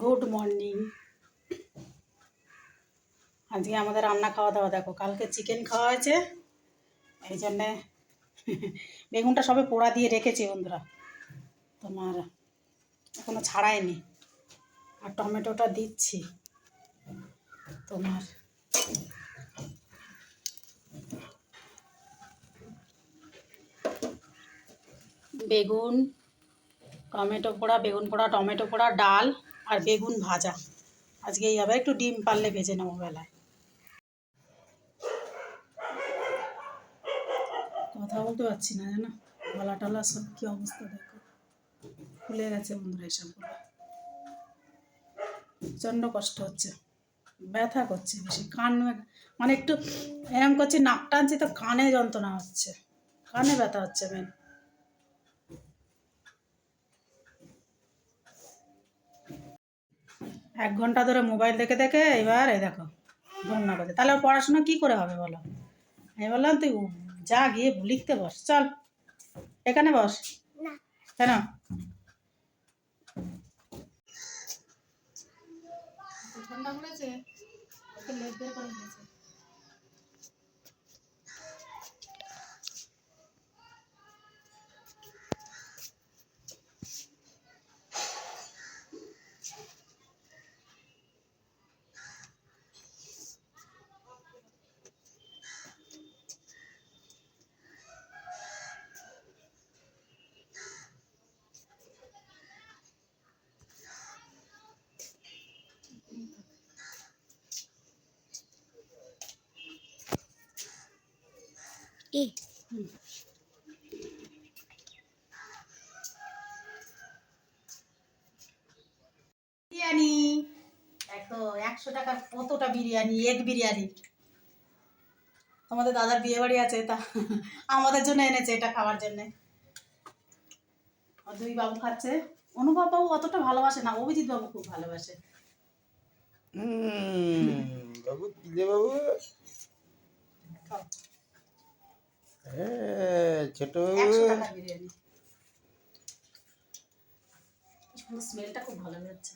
Good morning আজকে আমাদের রান্না খাওয়া দাওয়া, দেখো, কালকে চিকেন খাওয়া হয়েছে। এই জন্যে বেগুনটা সবে পোড়া দিয়ে রেখেছি বন্ধুরা। তোমার এখনও ছাড়াইনি আর টমেটোটা দিচ্ছি। তোমার বেগুন, টমেটো পোড়া, বেগুন পোড়া, টমেটো পোড়া, ডাল। আর বেগুন ভাজা। আজকে এই আবার একটু ডিম পারলে ভেজে নেব বেলায়। কথা বলতে পারছি না জানো? গলা টলা সব কী অবস্থা দেখো। ফুলে গেছে বন্ধুরা এসবগুলো প্রচণ্ড কষ্ট হচ্ছে। ব্যথা করছে বেশি কান মানে একটু এরম করছি নাক টানছি তো কানে যন্ত্রণা হচ্ছে। কানে ব্যথা হচ্ছে মেন এক ঘণ্টা ধরে মোবাইল দেখে দেখে এবার এই দেখো বন্যা করে তাহলে ওর পড়াশোনা কি করে হবে বলো? আমি বললাম তুই যা গিয়ে লিখতে বস চল। এখানে বস। কেন? ঠান্ডা পড়েছে? কি বিরিয়ানি। দেখো একশো টাকার কতটা বিরিয়ানি এগ বিরিয়ানি। আমাদের দাদার বিয়ে বাড়ি আছে তা আমাদের জন্য এনেছে এটা খাওয়ার জন্যে। আর দুই বাবু খাচ্ছে। অনুভব বাবু অতটা ভালোবাসে না অভিজিৎ বাবু খুব ভালোবাসে। হুম, বাবু বাবু খাও। হ্যাঁ ছোট। টাকার বিরিয়ানি। স্মেলটা খুব ভালো বেরোচ্ছে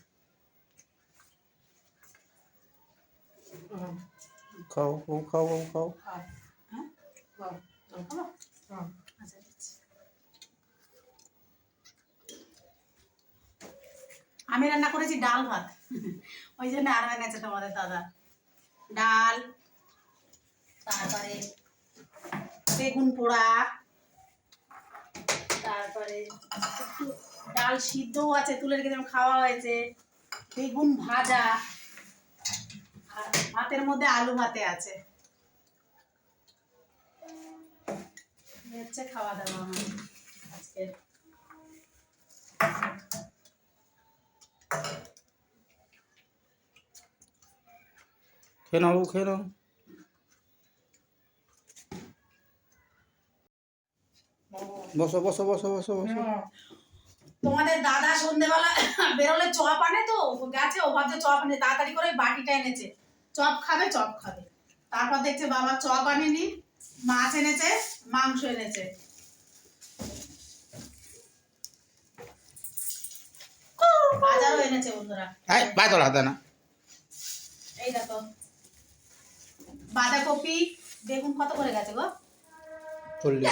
খাও খাও বাবু খাও। হ্যাঁ? আচ্ছা। আমি রান্না করেছি ডাল ভাত। ওই জন্য আর এনেছে তোমাদের দাদা। ডাল তারপরে বেগুন পোড়া, তারপরে ডাল সিদ্ধও আছে, তুলে রেখে খাওয়া হয়েছে, বেগুন ভাজা, আর ভাতের মধ্যে আলু ভাতে আছে। খাওয়া দাওয়া আমার আজকের। খেয়ে নাও খেয়ে নাও। বসো বসো বসো বসো বসো। তোমাদের দাদা সন্ধেবেলা বেরোলে চপ আনে তো গেছে ও ভাবছে চপ আনে তাড়াতাড়ি করে বাটিটা এনেছে। চপ খাবে চপ খাবে। তারপর দেখছে বাবা চপ আনেনি মাছ এনেছে মাংস এনেছে। বাজারও এনেছে বন্ধুরা। পায়ে হাতে না। এই দেখো। বাঁধাকপি বেগুন কত করে গেছে গো? চল্লিশ।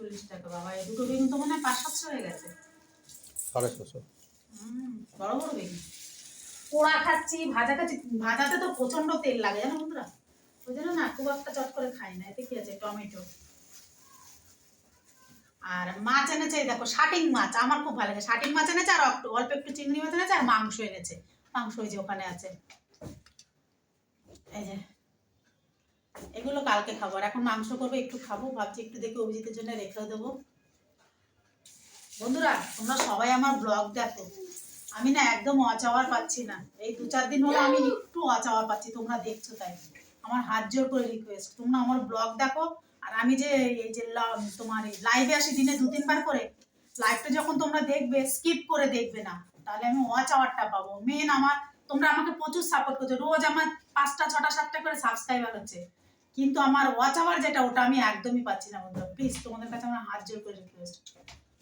চল্লিশ টাকা বাবা এই দুটো বেগুন তো মনে হয় পাঁচ সাতশো হয়ে গেছে। সাড়ে ছশো। বড় বড় বেগুন। পোড়া খাচ্ছি ভাজা খাচ্ছি ভাজাতে তো প্রচণ্ড তেল লাগে জানো বন্ধুরা? ওই জন্য না খুব একটা চট করে খাই না এতে কি আছে টমেটো। আর মাছ এনেছে দেখো শাটিং মাছ আমার খুব ভালো লাগে। শাটিং মাছ এনেছে আর একটু অল্প একটু চিংড়ি মাছ এনেছে আর মাংস এনেছে। মাংস ওই যে ওখানে আছে। এই যে এগুলো কালকে খাব। আর এখন মাংস করব, একটু খাব। ভাবছি একটু দেখে অভিজিতের জন্য রেখেও দেবো। বন্ধুরা, তোমরা সবাই আমার ব্লগ দেখো। আমি না একদম অচাওয়ার পাচ্ছি না। এই দু চার দিন হলো আমি একটু অচাওয়ার পাচ্ছি, তোমরা দেখছ তাই। আমার হাত জোর করে রিকোয়েস্ট তোমরা আমার ব্লগ দেখো, আর আমি যে এই যে তোমার লাইভে আসি দিনে দু তিনবার করে লাইভটা যখন তোমরা দেখবে স্কিপ করে দেখবে না, তাহলে আমি ওয়াচ আওয়ারটা পাবো। মেন আমার তোমরা আমাকে প্রচুর সাপোর্ট করছ। রোজ আমার পাঁচটা, ছটা, সাতটা করে সাবস্ক্রাইবার হচ্ছে। কিন্তু আমার ওয়াচ আওয়ার যেটা, ওটা আমি একদমই পাচ্ছি না বন্ধুরা প্লিজ তোমাদের কাছে আমার হাত জোর করে রিকোয়েস্ট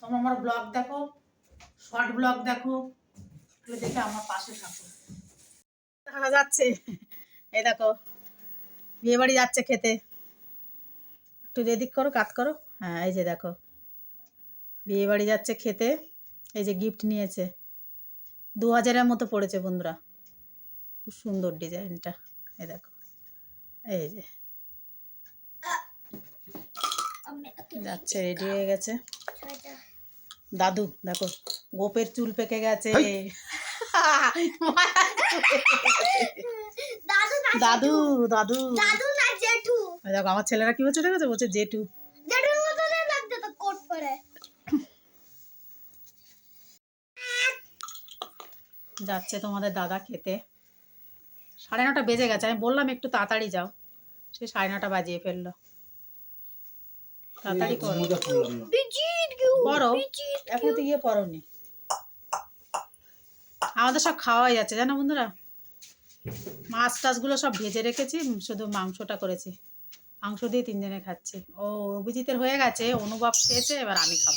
তোমরা আমার ব্লগ দেখো শর্ট ব্লগ দেখো এগুলো দেখে আমার পাশে থাকো। দেখা যাচ্ছে। এই দেখো, বিয়ে বাড়ি যাচ্ছে খেতে। একটু এদিক করো, কাত করো। হ্যাঁ এই যে দেখো, বিয়ে বাড়ি যাচ্ছে খেতে। এই যে গিফট নিয়েছে। দু হাজারের মতো পড়েছে বন্ধুরা। খুব সুন্দর ডিজাইনটা এই দেখো, এই যে। যাচ্ছে রেডি হয়ে গেছে। দাদু দেখো গোপের চুল পেকে গেছে। দাদু দাদু দাদু। দাদু না জেঠু। দেখো আমার ছেলেরা কি বলছে দেখেছ বলছে জেঠু। জেঠুর মতনই লাগছে তো কোট পরে। যাচ্ছে তোমাদের দাদা খেতে। সাড়ে নটা বেজে গেছে আমি বললাম একটু তাড়াতাড়ি যাও। সে সাড়ে নটা বাজিয়ে ফেলল। তাড়াতাড়ি করো। এখন তো গিয়ে আমাদের সব খাওয়াই যাচ্ছে জানো বন্ধুরা? মাছ টাছগুলো সব ভেজে রেখেছি শুধু মাংসটা করেছি। মাংস দিয়ে তিনজনে খাচ্ছি। ও অভিজিতের হয়ে গেছে অনুভব খেয়েছে এবার আমি খাব।